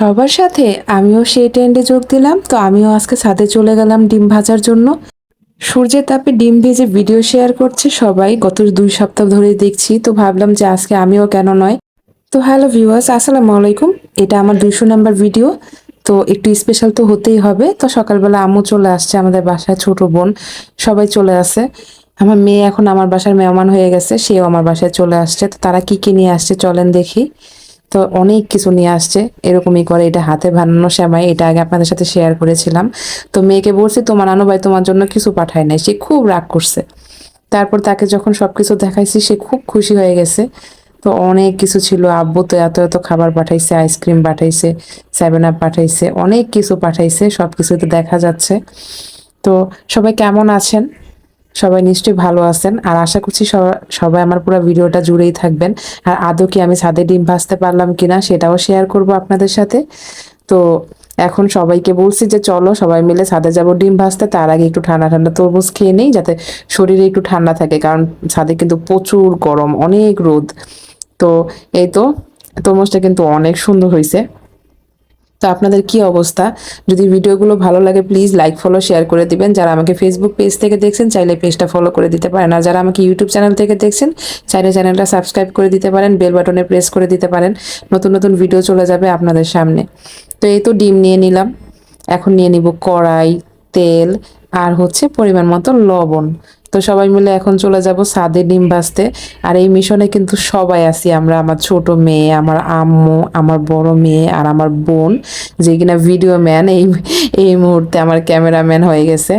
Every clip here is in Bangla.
সবার সাথে আমিও সেই ট্রেন্ডে যোগ দিলাম। তো আমিও আজকে ছাদে চলে গেলাম ডিম ভাজার জন্য। সূর্যের তাপে ডিম ভেজে ভিডিও শেয়ার করছে সবাই। গত দুই সপ্তাহ ধরে দেখছি। তো ভাবলাম যে আজকে আমিও কেন নয়। তো হ্যালো ভিউয়ার্স, আসসালামু আলাইকুম। এটা আমার দুইশো নাম্বার ভিডিও। তো একটু স্পেশাল তো হতেই হবে। তো সকালবেলা আম্মু চলে আসছে আমাদের বাসায়, ছোট বোন। সবাই চলে আসে। আমার মেয়ে এখন আমার বাসার মেহমান হয়ে গেছে। সেও আমার বাসায় চলে আসছে। তো তারা কি কি নিয়ে আসছে চলেন দেখি। তো অনেক কিছু নিয়ে আসছে। এরকমই করে এটা হাতে বানানো সেমাই। এটা আগে আপনাদের সাথে শেয়ার করেছিলাম। তো মেয়েকে বলছি, তোমার নানু ভাই তোমার জন্য কিছু পাঠায় নাই। সে খুব রাগ করছে। তারপর তাকে যখন সব কিছু দেখাইছি, সে খুব খুশি হয়ে গেছে। তো অনেক কিছু ছিল। আব্বু তো এত এত খাবার পাঠাইছে, আইসক্রিম পাঠাইছে সেভেন আপ পাঠাইছে, অনেক কিছু পাঠাইছে সব কিছু তো দেখা যাচ্ছে। তো সবাই কেমন আছেন? সবাই নিশ্চয়ই ভালো আছেন। আর আশা করছি সবা- সবাই আমার পুরো ভিডিওটা জুড়েই থাকবেন। আর আদৌ কি আমি ছাদে ডিম ভাজতে পারলাম কিনা সেটাও শেয়ার করব আপনাদের সাথে। তো এখন সবাইকে বলছি যে চলো সবাই মিলে ছাদে যাব ডিম ভাজতে। তার আগে একটু ঠান্ডা ঠান্ডা তরমুজ খেয়ে নেই যাতে শরীরে একটু ঠান্ডা থাকে। কারণ ছাদে কিন্তু প্রচুর গরম, অনেক রোদ। তো এই তো তরমুজটা কিন্তু অনেক সুন্দর হয়েছে। তো আপনাদের কি অবস্থা? যদি ভিডিওগুলো ভালো লাগে প্লিজ লাইক ফলো শেয়ার করে দিবেন। যারা আমাকে ফেসবুক পেজ থেকে দেখছেন, চাইলে পেজটা ফলো করে দিতে পারেন। আর যারা আমাকে ইউটিউব চ্যানেল থেকে দেখছেন, চাইলে চ্যানেলটা সাবস্ক্রাইব করে দিতে পারেন বেল বাটনে প্রেস করে দিতে পারেন। নতুন নতুন ভিডিও চলে যাবে আপনাদের সামনে। তো এই তো ডিম নিয়ে নিলাম। এখন নিয়ে নিব কড়াই, তেল, আর হচ্ছে পরিমাণ মতো লবণ। তো সবাই মিলে এখন চলে যাব সাদে ডিম ভাজতে। আর এই মিশনে কিন্তু সবাই আছি আমরা, আমার ছোট মেয়ে, আমার আম্মু, আমার বড় মেয়ে আর আমার বোন, যে কিনা ভিডিও ম্যান এই এই মুহূর্তে আমার ক্যামেরাম্যান হয়ে গেছে।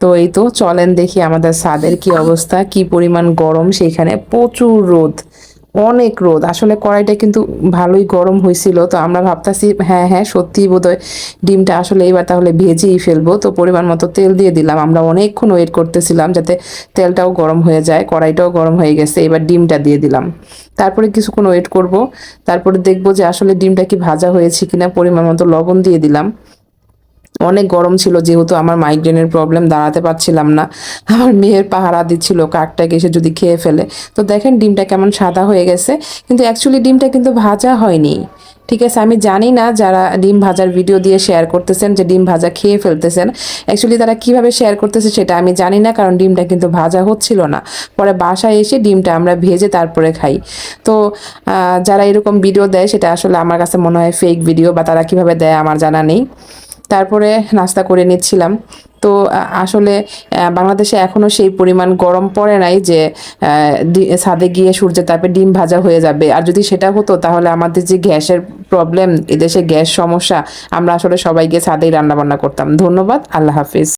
তো এই তো চলেন দেখি আমাদের সাদের কি অবস্থা, কি পরিমাণ গরম, সেখানে প্রচুর রোদ। অনেক রোদ। আসলে কড়াইটা কিন্তু ভালোই গরম হয়েছিল। তো আমরা ভাবতাছি হ্যাঁ হ্যাঁ সত্যিই বোধহয় ডিমটা আসলে এবার তাহলে ভেজেই ফেলব। তো পরিমাণ মতো তেল দিয়ে দিলাম। আমরা অনেকক্ষণ ওয়েট করতেছিলাম যাতে তেলটাও গরম হয়ে যায়, কড়াইটাও গরম হয়ে গেছে। এবার ডিমটা দিয়ে দিলাম। তারপরে কিছুক্ষণ ওয়েট করব। তারপরে দেখব যে আসলে ডিমটা কি ভাজা হয়েছে কিনা, পরিমাণ মতো লবণ দিয়ে দিলাম। অনেক গরম ছিল, যেহেতু আমার মাইগ্রেনের প্রবলেম দাঁড়াতে পারছিলাম না। আমার মেয়ের পাহারা দিচ্ছিল, কাকটাকে এসে যদি খেয়ে ফেলে। তো দেখেন ডিমটা কেমন সাদা হয়ে গেছে, কিন্তু অ্যাকচুয়ালি ডিমটা কিন্তু ভাজা হয়নি। ঠিক আছে, আমি জানি না যারা ডিম ভাজার ভিডিও দিয়ে শেয়ার করতেছেন যে ডিম ভাজা খেয়ে ফেলতেছেন। অ্যাকচুয়ালি তারা কীভাবে শেয়ার করতেছে সেটা আমি জানি না, কারণ ডিমটা কিন্তু ভাজা হচ্ছিল না। পরে বাসায় এসে ডিমটা আমরা ভেজে তারপরে খাই। তো যারা এরকম ভিডিও দেয়, সেটা আসলে আমার কাছে মনে হয় ফেক ভিডিও বা তারা কীভাবে দেয় আমার জানা নেই। তারপরে নাস্তা করে নিচ্ছিলাম। তো আসলে বাংলাদেশে এখনও সেই পরিমাণ গরম পড়ে নাই যে ছাদে গিয়ে সূর্যের তাপে ডিম ভাজা হয়ে যাবে। আর যদি সেটা হতো, তাহলে আমাদের যে গ্যাসের প্রবলেম এদেশে গ্যাস সমস্যা, আমরা আসলে সবাই গিয়ে ছাদেই রান্না বান্না করতাম। ধন্যবাদ, আল্লাহ হাফিজ।